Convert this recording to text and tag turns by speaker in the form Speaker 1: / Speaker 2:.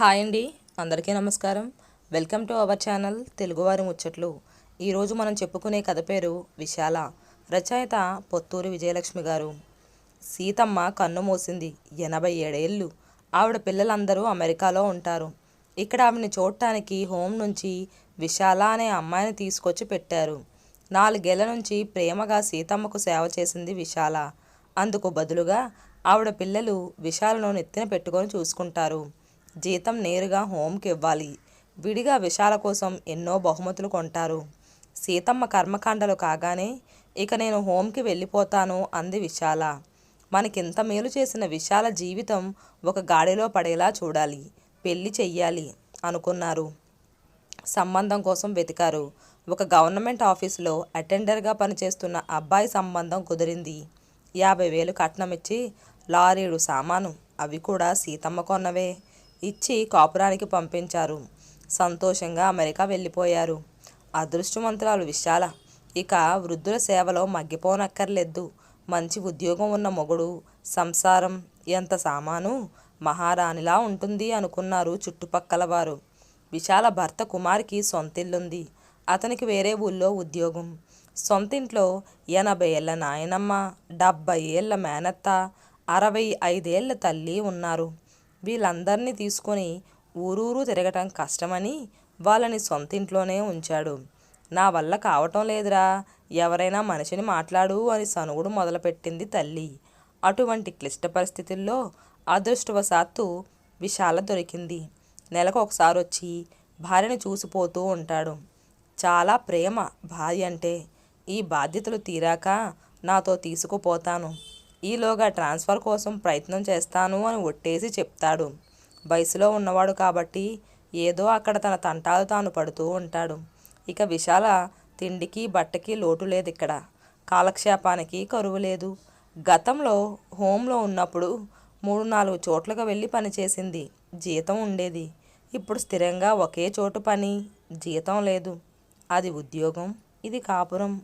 Speaker 1: Hi అండి. అందరికీ నమస్కారం. వెల్కమ్ టు అవర్ ఛానల్ తెలుగువారి ముచ్చట్లు. ఈరోజు మనం చెప్పుకునే కథ పేరు విశాల రచయిత పొత్తూరి విజయలక్ష్మి గారు. సీతమ్మ కన్ను మూసింది ఎనభై ఏడేళ్ళు. ఆవిడ పిల్లలందరూ అమెరికాలో ఉంటారు. ఇక్కడ ఆవిడని చూడటానికి హోమ్ నుంచి విశాల అనే అమ్మాయిని తీసుకొచ్చి పెట్టారు. నాలుగేళ్ళ నుంచి ప్రేమగా సీతమ్మకు సేవ చేసింది విశాల. అందుకు బదులుగా ఆవిడ పిల్లలు విశాలను నెత్తిన పెట్టుకొని చూసుకుంటారు. జీతం నేరుగా హోమ్కి ఇవ్వాలి. విడిగా విశాల కోసం ఎన్నో బహుమతులు కొంటారు. సీతమ్మ కర్మకాండలు కాగానే ఇక నేను హోమ్కి వెళ్ళిపోతాను అంది విశాల. మనకింత మేలు చేసిన విశాల జీవితం ఒక గాడిలో పడేలా చూడాలి. పెళ్ళి చెయ్యాలి అనుకున్నారు. సంబంధం కోసం వెతికారు. ఒక గవర్నమెంట్ ఆఫీసులో అటెండర్గా పనిచేస్తున్న అబ్బాయి సంబంధం కుదిరింది. యాభై వేలు కట్నం ఇచ్చి లారీడు సామాను అవి కూడా సీతమ్మ కొన్నవే. ఇచ్చి కాపురానికి పంపించారు. సంతోషంగా అమెరికా వెళ్ళిపోయారు. అదృష్టవంతురాలు విశాల. ఇక వృద్ధుల సేవలో మగ్గిపోనక్కర్లేదు. మంచి ఉద్యోగం ఉన్న మొగుడు. సంసారం ఎంత సామాను? మహారాణిలా ఉంటుంది అనుకున్నారు చుట్టుపక్కల వారు. విశాల భర్త కుమార్కి సొంతిల్లుంది. అతనికి వేరే ఊళ్ళో ఉద్యోగం. సొంతింట్లో ఎనభై ఏళ్ళ నాయనమ్మ డెబ్బై ఏళ్ళ మేనత్త అరవై ఐదేళ్ళ తల్లి ఉన్నారు. వీళ్ళందరినీ తీసుకొని ఊరూరు తిరగటం కష్టమని వాళ్ళని సొంత ఇంట్లోనే ఉంచాడు. నా వల్ల కావటం లేదురా ఎవరైనా మనిషిని మాట్లాడు అని సనుగుడు మొదలుపెట్టింది తల్లి. అటువంటి క్లిష్ట పరిస్థితుల్లో అదృష్టవశాత్తు విశాల దొరికింది. నెలకు ఒకసారి వచ్చి భార్యను చూసిపోతూ ఉంటాడు. చాలా ప్రేమ భార్య అంటే. ఈ బాధ్యతలు తీరాక నాతో తీసుకుపోతాను. ఈలోగా ట్రాన్స్ఫర్ కోసం ప్రయత్నం చేస్తాను అని ఒట్టేసి చెప్తాడు. వయసులో ఉన్నవాడు కాబట్టి ఏదో అక్కడ తన తంటాలు తాను పడుతూ ఉంటాడు. ఇక విశాల తిండికి బట్టకి లోటు లేదు ఇక్కడ కాలక్షేపానికి కరువు లేదు. గతంలో హోంలో ఉన్నప్పుడు మూడు నాలుగు చోట్లకు వెళ్ళి పనిచేసింది జీతం ఉండేది. ఇప్పుడు స్థిరంగా ఒకే చోటు పని జీతం లేదు. అది ఉద్యోగం ఇది కాపురం.